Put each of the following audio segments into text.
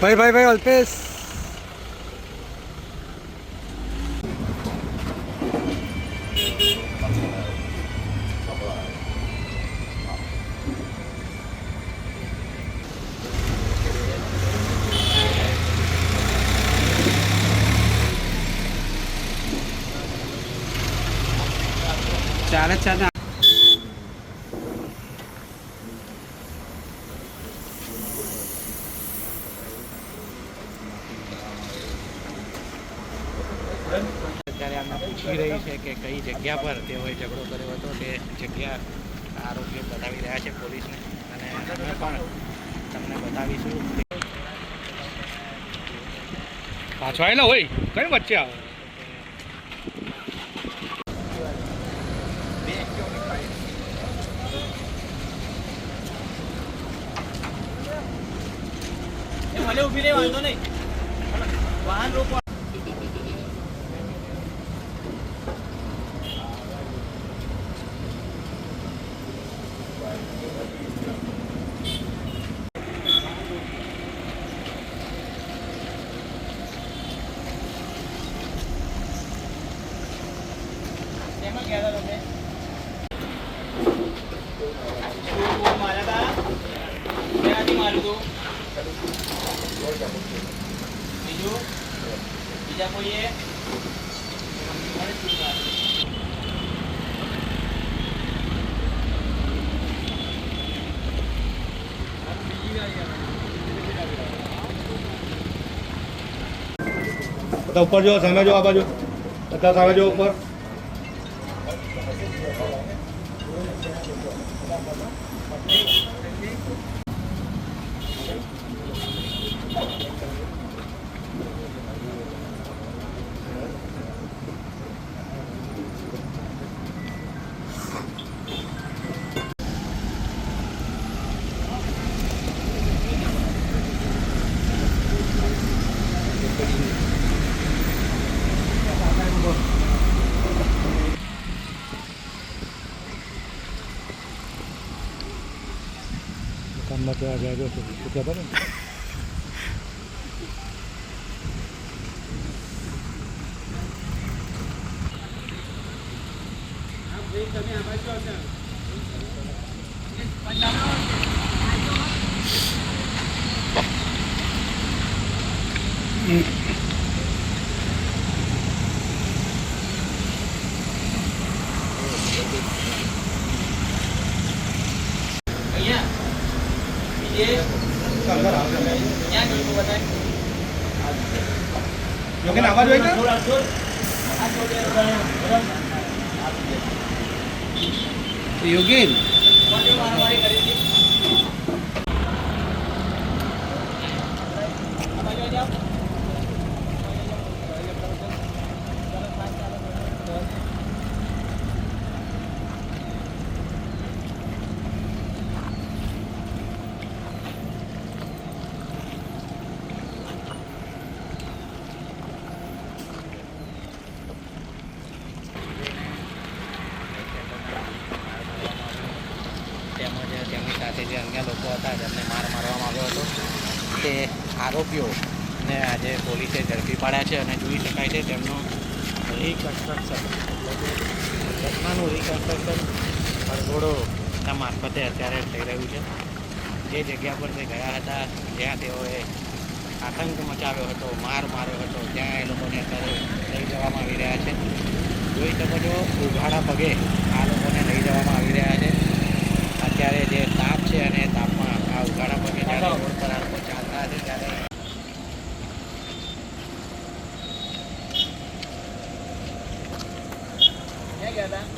Bye bye bye Alpes. చాలా చాలా આમને પૂછી રહી છે કે કઈ જગ્યા પર તેઓએ ઝઘડો કર્યો હતો તે જગ્યા આરોપીઓ બતાવી રહ્યા છે પોલીસને. અને અમે પણ તમને બતાવીશું. પાછો આવેલો હોય? કઈ વચ્ચે આવે? ભલે ઊભી રહે વાંધો નહીં. વાહન રોકો શેમાં ગયા બીજું બીજા કોઈએ બધા ઉપર જો, સામે જો, આ બાજુ. બધા સામે જો ઉપર. કામમાં ત્યાં ગયા જો પૂછ્યા હતા ને અહીંયા બતાય યોગેન આવાજ હોય. યોગેન કોને મારામારી કરી આવી જાઓ. તેમજ તેમની સાથે જે અન્ય લોકો હતા જેમને માર મારવામાં આવ્યો હતો તે આરોપીઓને આજે પોલીસે ઝડપી પાડ્યા છે અને જોઈ શકાય છે તેમનું રિકન્સ્ટ્રક્શન ઘટનાનું રિકન્સ્ટ્રક્શન ભરઘોડોના મારફતે અત્યારે થઈ રહ્યું છે. જે જગ્યા પર તે ગયા હતા, જ્યાં તેઓએ આતંક મચાવ્યો હતો, માર માર્યો હતો, ત્યાં એ લોકોને અત્યારે લઈ જવામાં આવી રહ્યા છે. જોઈ શકો છો, ઉઘાડા પગે આ લોકોને લઈ જવામાં આવી રહ્યા છે અત્યારે જે તાપ છે અને એ તાપમાં આ ઉઘાડા પગે જ્યારે રોડ પર આ લોકો ચાલતા છે ત્યારે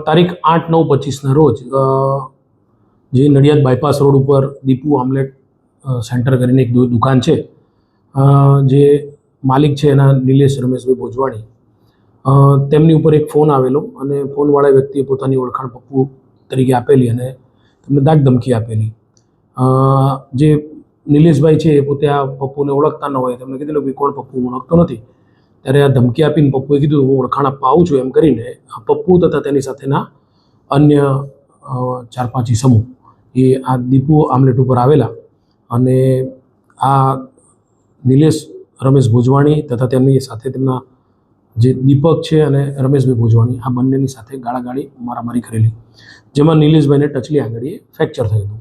તારીખ આઠ નવ પચીસના રોજ જે નડિયાદ બાયપાસ રોડ ઉપર દીપુ આમલેટ સેન્ટર કરીને એક દુકાન છે. જે માલિક છે એના નિલેશ રમેશભાઈ ભોજવાણી. તેમની ઉપર એક ફોન આવેલો અને ફોનવાળા વ્યક્તિએ પોતાની ઓળખાણ પપ્પુ તરીકે આપેલી અને તેમને દાગ ધમકી આપેલી. જે નિલેશભાઈ છે એ પોતે આ પપ્પુને ઓળખતા ન હોય તેમણે કીધેલું કે કોણ પપ્પુ, હું ઓળખતો નથી. ત્યારે આ ધમકી આપીને પપ્પુએ કીધું, હું ઓળખાણ આપવા આવું છું, એમ કરીને આ પપ્પુ તથા તેની સાથેના અન્ય ચાર પાંચ સમૂહ, એ આ દીપુ આમલેટ ઉપર આવેલા. અને આ નિલેશ રમેશ ભોજવાણી તથા તેમની સાથે તેમના જે દીપક છે અને રમેશભાઈ ભોજવાણી, આ બંનેની સાથે ગાળાગાળી મારામારી કરેલી, જેમાં નિલેશભાઈને ટચલી આંગળીએ ફ્રેક્ચર થયેલું.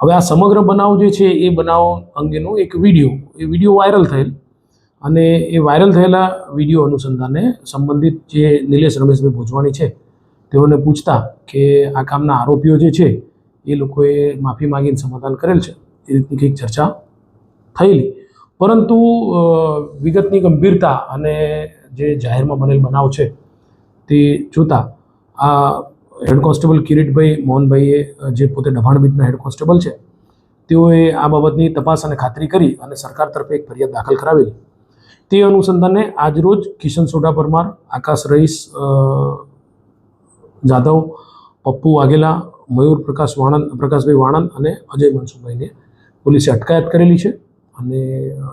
હવે આ સમગ્ર બનાવ જે છે એ બનાવ અંગેનો એક વીડિયો, એ વીડિયો વાયરલ થયેલ અને એ વાયરલ થયેલા વીડિયો અનુસંધાને સંબંધિત જે નિલેશ રમેશભાઈ ભોજવાણી છે, તેઓને પૂછતા કે આ કામના આરોપીઓ જે છે એ લોકોએ માફી માંગીને સમાધાન કરેલ છે. એ રીતની કંઈક ચર્ચા થયેલી. પરંતુ વિગતની ગંભીરતા અને જે જાહેરમાં બનેલ બનાવ છે તે જોતાં, આ હેડ કોન્સ્ટેબલ કિરીટભાઈ મોહનભાઈએ જે પોતે દભાણ બીટના હેડ કોન્સ્ટેબલ છે, તેઓએ આ બાબતની તપાસ અને ખાતરી કરી અને સરકાર તરફે એક ફરિયાદ દાખલ કરાવેલી. તે અનુસંધાને આજરોજ કિશન સોઢા પરમાર, આકાશ રઈસ જાધવ, પપ્પુ વાઘેલા, મયુર પ્રકાશ વાણંદ, પ્રકાશભાઈ વાણંદ અને અજય મનસુખભાઈને પોલીસે અટકાયત કરેલી છે અને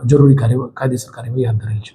જરૂરી કાર્ય કાયદેસર કાર્યવાહી હાથ ધરેલી છે.